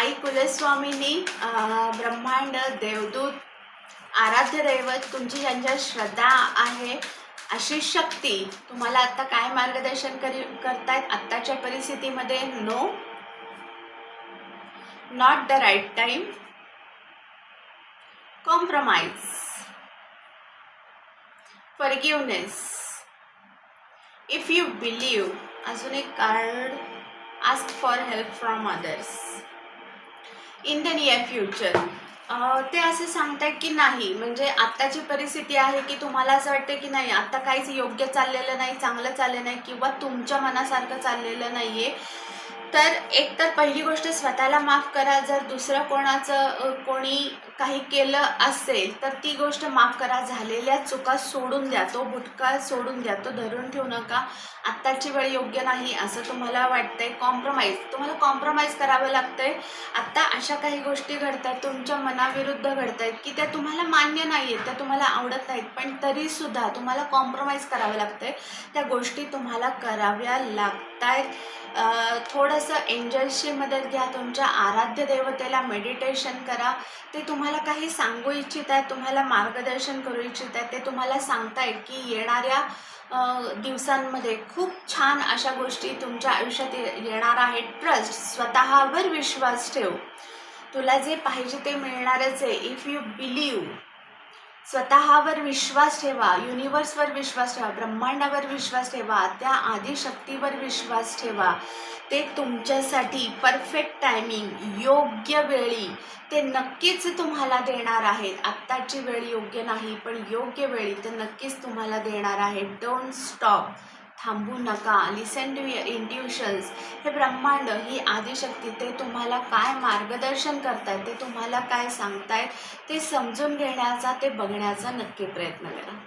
आई कुलस्वामीनी ब्रह्मांड देवदूत आराध्य दैवत तुमची ज्यांच्या श्रद्धा आहे अशी शक्ती तुम्हाला आत्ता काय मार्गदर्शन करी करतायत आत्ताच्या परिस्थितीमध्ये? No not the right time compromise forgiveness if you believe अजून एक card ask for help from others in the near future ते असं सांगतात की नाही म्हणजे आत्ताची परिस्थिती आहे की तुम्हाला असं वाटतं की नाही आत्ता काहीच योग्य चाललेलं नाही चांगलं चाललं नाही किंवा तुमच्या मनासारखं चाललेलं नाही आहे तर एक तर पहिली गोष्ट स्वतःला माफ करा. जर दुसरं कोणाचं कोणी काही केलं असेल तर ती गोष्ट माफ करा. झालेल्या चुका सोडून द्या. तो भुटका सोडून द्या. तो धरून ठेवू नका. आत्ताची वेळ योग्य नाही असं तुम्हाला वाटतंय. कॉम्प्रोमाइज तुम्हाला कॉम्प्रोमाइज करावं लागतंय. आत्ता अशा काही गोष्टी घडत आहेत तुमच्या मनाविरुद्ध घडत आहेत की त्या तुम्हाला मान्य नाही आहेत त्या तुम्हाला आवडत नाहीत. पण तरीसुद्धा तुम्हाला कॉम्प्रोमाइज करावं लागतंय. त्या गोष्टी तुम्हाला कराव्या लागत आहेत थोडंसं एंजल्सची मदत घ्या तुमच्या आराध्य देवतेला मेडिटेशन करा. ते तुम्हाला काही सांगू इच्छित आहेत तुम्हाला मार्गदर्शन करू इच्छित आहेत ते तुम्हाला सांगतायत की येणाऱ्या दिवसांमध्ये खूप छान अशा गोष्टी तुमच्या आयुष्यात ये- येणार आहेत. ट्रस्ट स्वतःवर विश्वास ठेव. तुला जे पाहिजे ते मिळणारच आहे. इफ यू बिलीव स्वतःवर विश्वास ठेवा युनिवर्सवर विश्वास ठेवा ब्रह्मांडावर विश्वास ठेवा त्या आदिशक्तीवर विश्वास ठेवा. ते तुमच्यासाठी परफेक्ट टायमिंग योग्य वेळी. ते नक्कीच तुम्हाला देणार आहेत. आत्ताची वेळ योग्य नाही पण योग्य वेळी ते नक्कीच तुम्हाला देणार आहेत. डोंट स्टॉप थांबू नका. लिसन टू युअर इंट्युशन्स हे ब्रह्मांड ही आदिशक्ती ते तुम्हाला काय मार्गदर्शन करतायत ते तुम्हाला काय सांगतायत ते समजून घेण्याचा ते बघण्याचा नक्की प्रयत्न करा.